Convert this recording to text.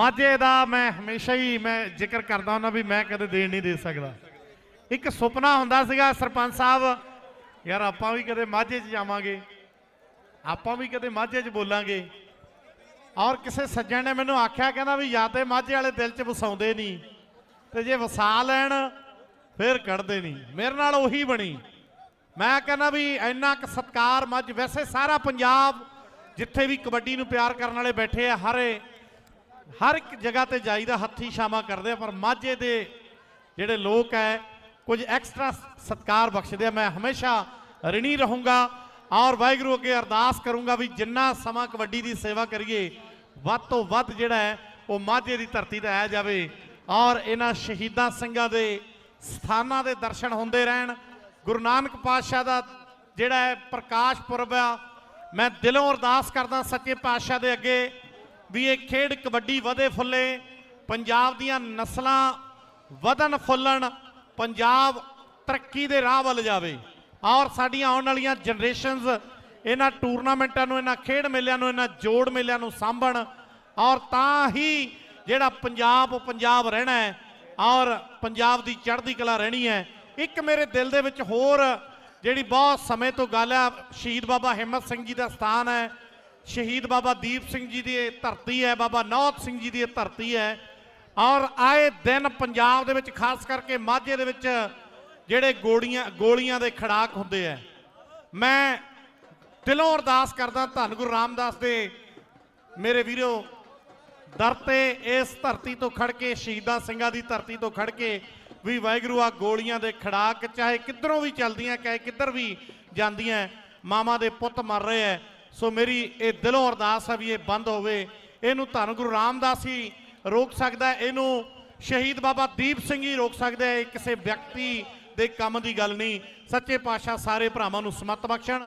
ਮਾਝੇ ਦਾ ਮੈਂ ਹਮੇਸ਼ਾ ਹੀ ਮੈਂ ਜ਼ਿਕਰ ਕਰਦਾ ਹੁੰਦਾ ਵੀ ਮੈਂ ਕਦੇ ਦੇਣ ਨਹੀਂ ਦੇ ਸਕਦਾ। ਇੱਕ ਸੁਪਨਾ ਹੁੰਦਾ ਸੀਗਾ ਸਰਪੰਚ ਸਾਹਿਬ, ਯਾਰ ਆਪਾਂ ਵੀ ਕਦੇ ਮਾਝੇ 'ਚ ਜਾਵਾਂਗੇ, ਆਪਾਂ ਵੀ ਕਦੇ ਮਾਝੇ 'ਚ ਬੋਲਾਂਗੇ। ਔਰ ਕਿਸੇ ਸੱਜਣ ਨੇ ਮੈਨੂੰ ਆਖਿਆ, ਕਹਿੰਦਾ ਵੀ ਜਾਂ ਤੇ ਮਾਝੇ ਵਾਲੇ ਦਿਲ 'ਚ ਵਸਾਉਂਦੇ ਨਹੀਂ ਤੇ ਜੇ ਵਸਾ ਲੈਣ ਫਿਰ ਕੱਢਦੇ ਨਹੀਂ। ਮੇਰੇ ਨਾਲ ਉਹੀ ਬਣੀ। ਮੈਂ ਕਹਿੰਦਾ ਵੀ ਇੰਨਾ ਕੁ ਸਤਕਾਰ ਮੱਝ, ਵੈਸੇ ਸਾਰਾ ਪੰਜਾਬ ਜਿੱਥੇ ਵੀ ਕਬੱਡੀ ਨੂੰ ਪਿਆਰ ਕਰਨ ਵਾਲੇ ਬੈਠੇ ਆ, ਹਰੇ ਹਰ ਇੱਕ ਜਗ੍ਹਾ ਤੇ ਜਾਈਦਾ, ਹੱਥੀ ਸ਼ਾਮਾ ਕਰਦੇ ਆ, ਪਰ ਮਾਝੇ ਦੇ ਜਿਹੜੇ ਲੋਕ ਐ, ਕੁਝ ਐਕਸਟਰਾ ਸਤਕਾਰ ਬਖਸ਼ਦੇ ਆ। ਮੈਂ ਹਮੇਸ਼ਾ ਰਿਣੀ ਰਹੂੰਗਾ ਔਰ ਵਾਹਿਗੁਰੂ ਅੱਗੇ ਅਰਦਾਸ ਕਰੂੰਗਾ ਵੀ ਜਿੰਨਾ ਸਮਾਂ ਕਬੱਡੀ ਦੀ ਸੇਵਾ ਕਰੀਏ, ਵੱਧ ਤੋਂ ਵੱਧ ਜਿਹੜਾ ਹੈ ਉਹ ਮਾਝੇ ਦੀ ਧਰਤੀ ਤੇ ਆਇਆ ਜਾਵੇ ਔਰ ਇਹਨਾਂ ਸ਼ਹੀਦਾਂ ਸਿੰਘਾਂ ਦੇ ਸਥਾਨਾਂ ਦੇ ਦਰਸ਼ਨ ਹੁੰਦੇ ਰਹਿਣ। ਗੁਰੂ ਨਾਨਕ ਪਾਤਸ਼ਾਹ ਦਾ ਜਿਹੜਾ ਹੈ ਪ੍ਰਕਾਸ਼ ਪੁਰਬ ਆ, ਮੈਂ ਦਿਲੋਂ ਅਰਦਾਸ ਕਰਦਾ ਸੱਚੇ ਪਾਤਸ਼ਾਹ ਦੇ ਅੱਗੇ ਵੀ ਇਹ ਖੇਡ ਕਬੱਡੀ ਵਧੇ ਫੁੱਲੇ, ਪੰਜਾਬ ਦੀਆਂ ਨਸਲਾਂ ਵਧਣ ਫੁੱਲਣ, ਪੰਜਾਬ ਤਰੱਕੀ ਦੇ ਰਾਹ ਵੱਲ ਜਾਵੇ। ਔਰ ਸਾਡੀਆਂ ਆਉਣ ਵਾਲੀਆਂ ਜਨਰੇਸ਼ਨਸ ਇਹਨਾਂ ਟੂਰਨਾਮੈਂਟਾਂ ਨੂੰ, ਇਹਨਾਂ ਖੇਡ ਮੇਲਿਆਂ ਨੂੰ, ਇਹਨਾਂ ਜੋੜ ਮੇਲਿਆਂ ਨੂੰ ਸਾਂਭਣ। ਔਰ ਤਾਂ ਹੀ ਜਿਹੜਾ ਪੰਜਾਬ, ਉਹ ਪੰਜਾਬ ਰਹਿਣਾ ਹੈ ਔਰ ਪੰਜਾਬ ਦੀ ਚੜ੍ਹਦੀ ਕਲਾ ਰਹਿਣੀ ਹੈ। ਇੱਕ ਮੇਰੇ ਦਿਲ ਦੇ ਵਿੱਚ ਹੋਰ ਜਿਹੜੀ ਬਹੁਤ ਸਮੇਂ ਤੋਂ ਗੱਲ ਹੈ, ਸ਼ਹੀਦ ਬਾਬਾ ਹਿੰਮਤ ਸਿੰਘ ਜੀ ਦਾ ਸਥਾਨ ਹੈ। ਸ਼ਹੀਦ ਬਾਬਾ ਦੀਪ ਸਿੰਘ ਜੀ ਦੀ ਇਹ ਧਰਤੀ ਹੈ, ਬਾਬਾ ਨੌਤ ਸਿੰਘ ਜੀ ਦੀ ਇਹ ਧਰਤੀ ਹੈ ਔਰ ਆਏ ਦਿਨ ਪੰਜਾਬ ਦੇ ਵਿੱਚ ਖਾਸ ਕਰਕੇ ਮਾਝੇ ਦੇ ਵਿੱਚ ਜਿਹੜੇ ਗੋਲੀਆਂ ਗੋਲੀਆਂ ਦੇ ਖੜਾਕ ਹੁੰਦੇ ਆ ਮੈਂ ਦਿਲੋਂ ਅਰਦਾਸ ਕਰਦਾ, ਧੰਨ ਗੁਰੂ ਰਾਮਦਾਸ ਦੇ ਮੇਰੇ ਵੀਰੋ, ਦਰ ਤੇ ਇਸ ਧਰਤੀ ਤੋਂ ਖੜ ਕੇ, ਸ਼ਹੀਦਾਂ ਸਿੰਘਾਂ ਦੀ ਧਰਤੀ ਤੋਂ ਖੜ ਕੇ ਵੀ ਵਾਹਿਗੁਰੂ ਆ ਗੋਲੀਆਂ ਦੇ ਖੜਾਕ ਚਾਹੇ ਕਿੱਧਰੋਂ ਵੀ ਚੱਲਦੀਆਂ, ਚਾਹੇ ਕਿੱਧਰ ਵੀ ਜਾਂਦੀਆਂ, ਮਾਮਾ ਦੇ ਪੁੱਤ ਮਰ ਰਹੇ ਐ ਸੋ ਮੇਰੀ ਇਹ ਦਿਲੋਂ ਅਰਦਾਸ ਹੈ ਵੀ ਇਹ ਬੰਦ ਹੋਵੇ। ਇਹਨੂੰ ਧੰਨ ਗੁਰੂ ਰਾਮਦਾਸ ਹੀ ਰੋਕ ਸਕਦਾ ਇਹਨੂੰ ਸ਼ਹੀਦ ਬਾਬਾ ਦੀਪ ਸਿੰਘ ਹੀ ਰੋਕ ਸਕਦਾ ਹੈ ਇਹ ਕਿਸੇ ਵਿਅਕਤੀ ਦੇ ਕੰਮ ਦੀ ਗੱਲ ਨਹੀਂ। ਸੱਚੇ ਪਾਤਸ਼ਾਹ ਸਾਰੇ ਭਰਾਵਾਂ ਨੂੰ ਸਮਤ ਬਖਸ਼ਣ।